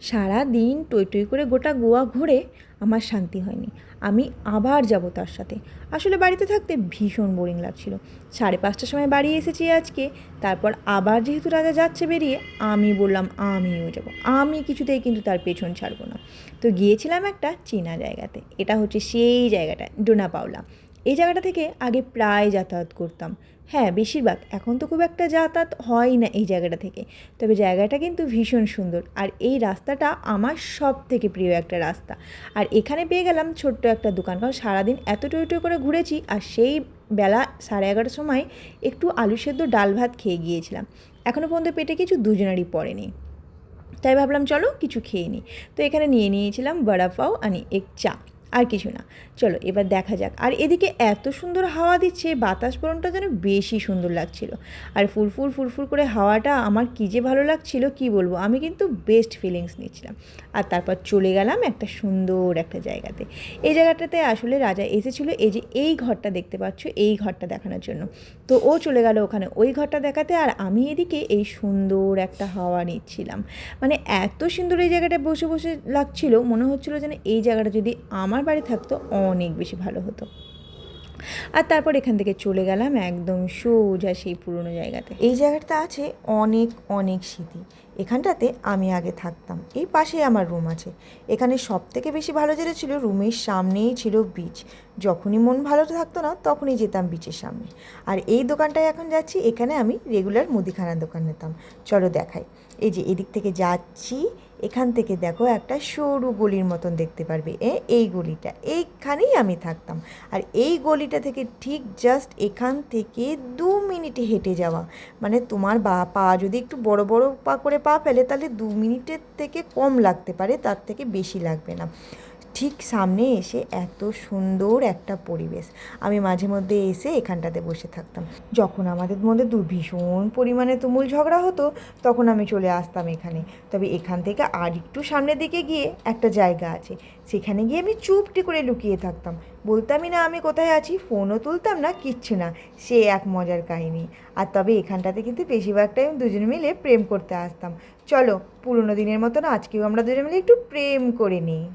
সারা দিন টই টই করে গোটা গোয়া ঘুরে আমার শান্তি হয়নি। আমি আবার যাব তার সাথে। আসলে বাড়িতে থাকতে ভীষণ বোরিং লাগছিল। সাড়ে পাঁচটার সময় বাড়ি এসেছি আজকে, তারপর আবার যেহেতু রাজা যাচ্ছে বেরিয়ে, আমি বললাম আমিও যাব। আমি কিছুতেই কিন্তু তার পেছন ছাড়বো না। তো গিয়েছিলাম একটা চেনা জায়গাতে। এটা হচ্ছে সেই জায়গাটা, ডোনা পাওলা। এই জায়গাটা থেকে আগে প্রায় যাতায়াত করতাম। হ্যাঁ বেশিরভাগ। এখন তো খুব একটা যাতায়াত হয় না এই জায়গাটা থেকে। তবে জায়গাটা কিন্তু ভীষণ সুন্দর। আর এই রাস্তাটা আমার সব থেকে প্রিয় একটা রাস্তা। আর এখানে পেয়ে গেলাম ছোট্ট একটা দোকান। কারণ সারাদিন এত টই টই করে ঘুরেছি আর সেই বেলা সাড়ে এগারোটার সময় একটু আলু সেদ্ধ ডাল ভাত খেয়ে গিয়েছিলাম। এখনও পর্যন্ত পেটে কিছু দুজনেরই পড়েনি। তাই ভাবলাম, চলো কিছু খেয়ে নিই তো এখানে নিয়ে নিয়েছিলাম বড়া পাও আনি এক চা। আর কিছু না। চলো, এবার দেখা যাক। আর এদিকে এত সুন্দর হাওয়া দিচ্ছে, বাতাস বরণটা যেন বেশি সুন্দর লাগছিল। আর ফুরফুর ফুরফুর করে হাওয়াটা আমার কী যে ভালো লাগছিল, কি বলব? আমি কিন্তু বেস্ট ফিলিংস নিচ্ছিলাম। আর তারপর চলে গেলাম একটা সুন্দর একটা জায়গাতে। এই জায়গাটাতে আসলে রাজা এসেছিল এই যে এই ঘরটা দেখতে পাচ্ছ, এই ঘরটা দেখানোর জন্য। তো ও চলে গেল ওখানে ওই ঘরটা দেখাতে আর আমি এদিকে এই সুন্দর একটা হাওয়া নিচ্ছিলাম। মানে এত সুন্দর এই জায়গাটা বসে বসে লাগছিল, মনে হচ্ছিল যেন এই জায়গাটা যদি আমার বাড়ি থাকতো, অনেক বেশি ভালো হতো। আর তারপর এখান থেকে চলে গেলাম একদম সোজা সেই পুরনো জায়গাতে। এই জায়গাটা আছে অনেক অনেক স্মৃতি। এখানটাতে আমি আগে থাকতাম। এই পাশেই আমার রুম আছে। এখানে সব থেকে বেশি ভালো যেটা ছিল, রুমের সামনেই ছিল বিচ যখনই মন ভালো থাকতো না, তখনই যেতাম বিচের সামনে। আর এই দোকানটায় এখন যাচ্ছি, এখানে আমি রেগুলার মুদিখানার দোকান নিতাম। চলো দেখাই। এই যে এদিক থেকে যাচ্ছি এখান থেকে দেখো একটা সরু গলির মতন দেখতে পারবে, এ, এই গলিটা। এইখানেই আমি থাকতাম। আর এই গলিটা থেকে ঠিক জাস্ট এখান থেকে দু মিনিটে হেঁটে যাওয়া। মানে তোমার বা, পা যদি একটু বড় বড় পা করে পা ফেলে, তাহলে দু মিনিটের থেকে কম লাগতে পারে, তার থেকে বেশি লাগবে না। ঠিক সামনে এসে এত সুন্দর একটা পরিবেশ। আমি মাঝে মধ্যে এসে এখানটাতে বসে থাকতাম। যখন আমাদের মধ্যে দু, ভীষণ পরিমাণে তুমুল ঝগড়া হতো, তখন আমি চলে আসতাম এখানে। তবে এখান থেকে আর একটু সামনের দিকে গিয়ে একটা জায়গা আছে। সেখানে গিয়ে আমি চুপটি করে লুকিয়ে থাকতাম। বলতামই না, আমি কোথায় আছি? ফোনও তুলতাম না, কিচ্ছু না। সে এক মজার কাহিনী। আর তবে এখানটাতে কিন্তু বেশিরভাগ টাইম দুজন মিলে প্রেম করতে আসতাম। চলো, পুরোনো দিনের মতন আজকেও আমরা দুজন মিলে একটু প্রেম করে নিই।